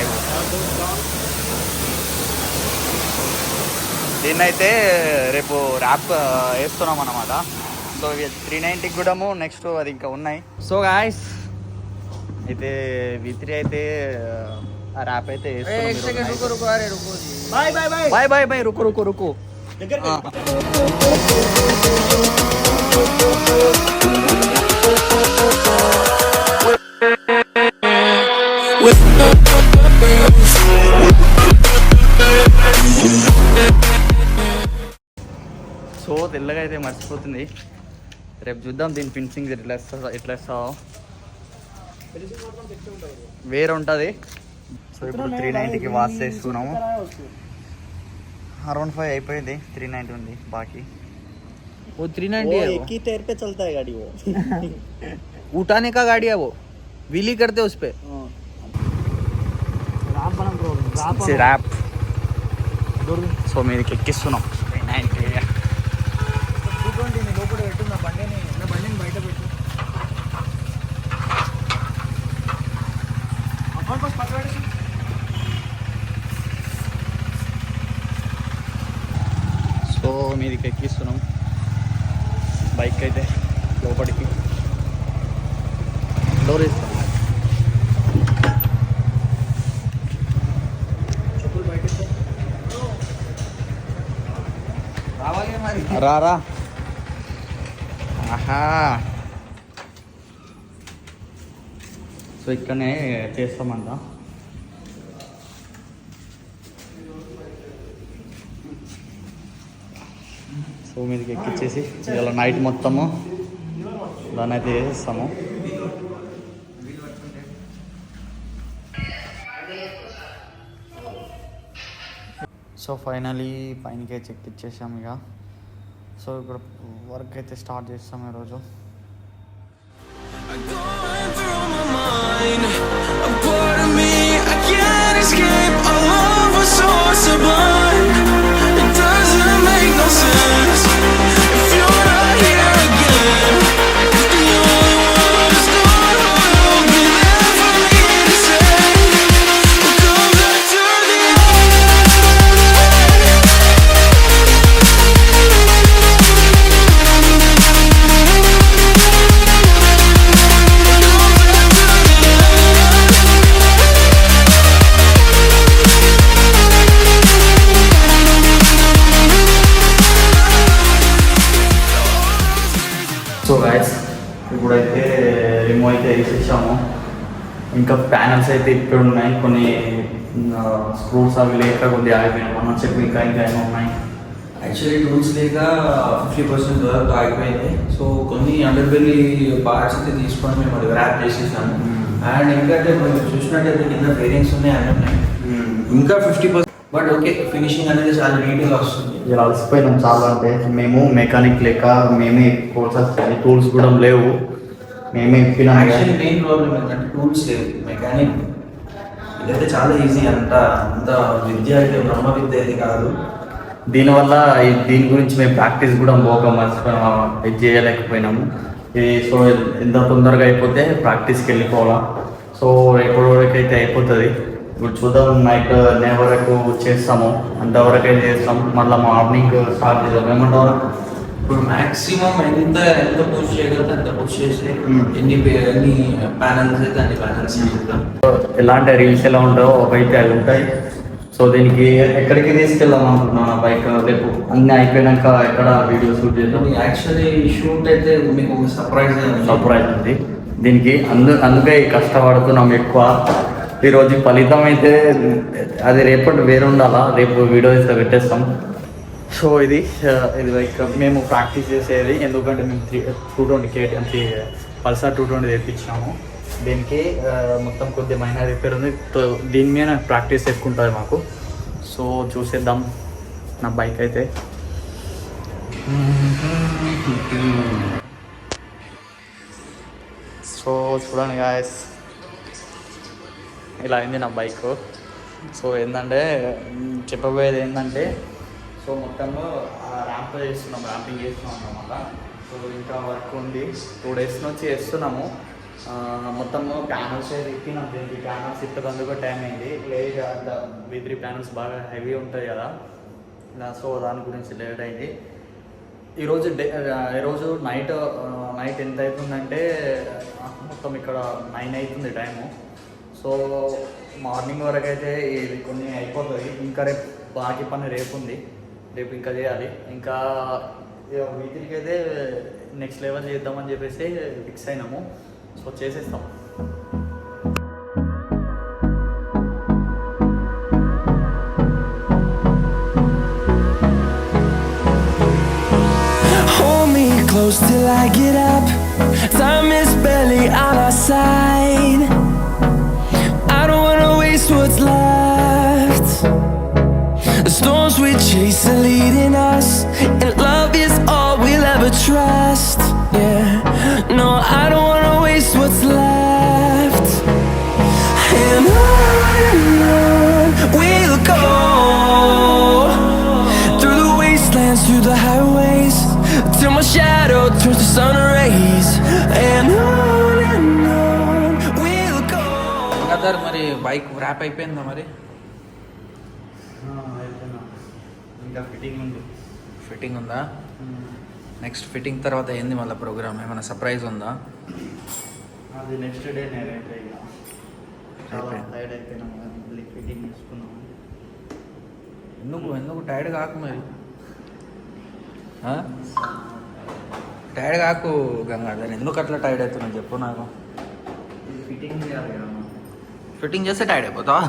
Live దీన్నైతే రేపు rap వేస్తున్నాం అనమాట సో త్రీ నైంటీకి కూడా నెక్స్ట్ అది ఇంకా ఉన్నాయి. సో గాయస్ అయితే వి త్రీ అయితే ఆ ర్యాప్ అయితే boy boy boy boy boy boy రుకు రుకు రుకు సో తెల్లగా అయితే మర్చిపోతుంది రేపు చూద్దాం దీని ఫినిషింగ్ ఎట్లా వేస్తా ఎట్లా వేస్తావో వేరే ఉంటుంది సో ఇప్పుడు త్రీ నైంటీకి వాష్ చేసుకున్నాము అరౌండ్ ఫైవ్ అయిపోయింది త్రీ నైంటీ ఉంది బాకీ वो थ्री वो नाइनटी है एक ही टायर पे चलता है गाड़ी वो वो उठाने का गाड़ी है वो व्हीली करते उस पे ర్యాప్ సో మీదకి ఎక్కిస్తున్నాం త్రీ సో మీదకి ఎక్కిస్తున్నాం. బైక్ అయితే లోపలికి. డోర్ ఇస్తాం రావాలి మరి. రారా ఆహా. సో ఇక్కడనే చేస్తామంట. సో మీదకి ఎక్కిచ్చేసి ఇలా నైట్ మొత్తము. దాన్ని అయితే చేసేస్తాము. సో ఫైనలీ పైనకి అయితే ఎక్కిచ్చేసాము ఇక. సో ఇప్పుడు వర్క్ అయితే స్టార్ట్ చేస్తాం ఈరోజు. Through my mind, వేసేసాము ఇంకా ప్యానల్స్ అయితే ఇక్కడ ఉన్నాయి. కొన్ని స్క్రూస్ అవి లేక కొద్దిగా ఆగిపోయినాయి. మనం చెప్పి ఇంకా ఇంకా ఏమో ఉన్నాయి. యాక్చువల్లీ టూల్స్ లేక ఫిఫ్టీ పర్సెంట్ వరకు ఆగిపోయింది. సో కొన్ని అండర్బెల్లి పార్ట్స్ అయితే తీసుకొని మేము అది ర్యాప్ చేసేసాము. అండ్ ఇంకా అంటే ఇప్పుడు మీరు చూసినట్టయితే కింద బేరింగ్స్ ఉన్నాయి అన్నీ ఉన్నాయి. ఇంకా fifty percent but okay finishing అనేది చాలా నీట్గా వస్తుంది. ఇలా అలసిపోయినాం చాలా అంటే. మేము మెకానిక్ లేక మేమే కోర్సెస్ టూల్స్ కూడా లేవు. మేమే ఎక్కినాం యాక్చువల్లీ మెయిన్ ప్రాబ్లమ్ ఏంటంటే టూల్స్ లేవు. మెకానిక్ ఇదైతే చాలా ఈజీ అంత అంత విద్య అయితే బ్రహ్మ విద్య అయితే కాదు. దీనివల్ల దీని గురించి మేము ప్రాక్టీస్ కూడా పోక మర్చిపోయినాము ఇది చేయలేకపోయినాము. ఇది సో ఎంత తొందరగా అయిపోతే ప్రాక్టీస్కి వెళ్ళిపోవాలా. సో ఎప్పటి వరకు అయితే అయిపోతుంది ఇప్పుడు చూద్దాం నైట్ నే వరకు చేస్తాము. అంతవరకు అయితే చేస్తాం. మళ్ళీ మార్నింగ్ స్టార్ట్ చేద్దాం. ఏమంటారు ఇప్పుడు మాక్సిమం ఎంత ఎంత పుష్ చేయగలిగితే అంత పుష్ చేసి Hmm. ఎన్ని ఎన్ని ప్యానల్స్ అయితే అన్ని ప్యానల్స్ చేద్దాం ఎలాంటి రీల్స్ ఎలా ఉంటాయో అవైతే అవి ఉంటాయి. సో దీనికి ఎక్కడికి తీసుకెళ్దాం అనుకుంటున్నాను బైక్ రేపు అన్ని అయిపోయినాక ఎక్కడ వీడియో షూట్ చేద్దాం? యాక్చువల్లీ షూట్ అయితే మీకు సర్ప్రైజ్ సర్ప్రైజ్ ఉంది. దీనికి అందు అందుకే కష్టపడుతున్నాం ఎక్కువ. ఈరోజు ఫలితం అయితే అది రేపటి వేరు ఉండాలా రేపు వీడియో ఇస్తే పెట్టేస్తాం. సో ఇది ఇది లైక్ మేము ప్రాక్టీస్ చేసేది. ఎందుకంటే మేము three two twenty KTM three Pulsar two twenty తెప్పించాము దీనికి మొత్తం కొద్దిగా మైనర్ రిపేర్ ఉంది. సో దీని మీద ప్రాక్టీస్ ఎక్కువ ఉంటుంది మాకు. సో చూసేద్దాం నా బైక్ అయితే. సో చూడండి గాయస్ ఇలా అయింది నా బైక్ సో ఏంటంటే చెప్పబోయేది ఏంటంటే సో మొత్తంలో ర్యాంప్ చేస్తున్నాం ర్యాంపింగ్ చేస్తున్నాం అన్నమాట. సో ఇంకా వర్క్ ఉంది. టూ డేస్ నుంచి చేస్తున్నాము. మొత్తము మొత్తం ప్యానల్స్ ఎక్కినాం దీనికి ప్యానల్స్ ఇప్పటికందుకు టైం అయింది. లేట్ అంత వీ త్రీ ప్యానల్స్ బాగా హెవీ ఉంటాయి కదా. సో దాని గురించి లేట్ అయింది. ఈరోజు డే ఈరోజు నైట్ నైట్ ఎంత అవుతుందంటే మొత్తం ఇక్కడ నైన్ అవుతుంది టైము సో మార్నింగ్ వరకు అయితే ఇది కొన్ని అయిపోతుంది ఇంకా రేపు బాకీ పని రేపు ఉంది. రేపు ఇంకా చేయాలి ఇంకా వీటికి అయితే నెక్స్ట్ లెవెల్ చేద్దామని చెప్పేసి ఫిక్స్ అయినాము సో చేసేస్తాం close till I get up. Time is barely on our side. we chase are leading us, and love is all we'll ever trust. Yeah, no, I don't wanna waste what's left. And on and on we'll go through the wastelands, through the highways, till my shadow turns to sun rays. And on and on we'll go. लगातार हमारी bike rap आई पे हमारे ఇంకా fitting ఉంది. Fitting ఉందా? Next fitting తర్వాత ఏంది మళ్ళీ ప్రోగ్రామ్ ఏమైనా సర్ప్రైజ్ ఉందా? అది నెక్స్ట్ డే నేను చాలా. టైర్డ్ అయిపోయినాం మళ్ళీ ఫిట్టింగ్ చేసుకున్నాం. ఎందుకు? ఎందుకు? టైర్డ్ కాకు మరి. టైర్డ్ కాకు గంగాధర్. ఎందుకు అట్లా టైర్డ్ అవుతున్నావు? చెప్పు నాకు. ఫిట్టింగ్ చేయాలి కదా. ఫిట్టింగ్ చేస్తే టైర్డ్ అయిపోతావా?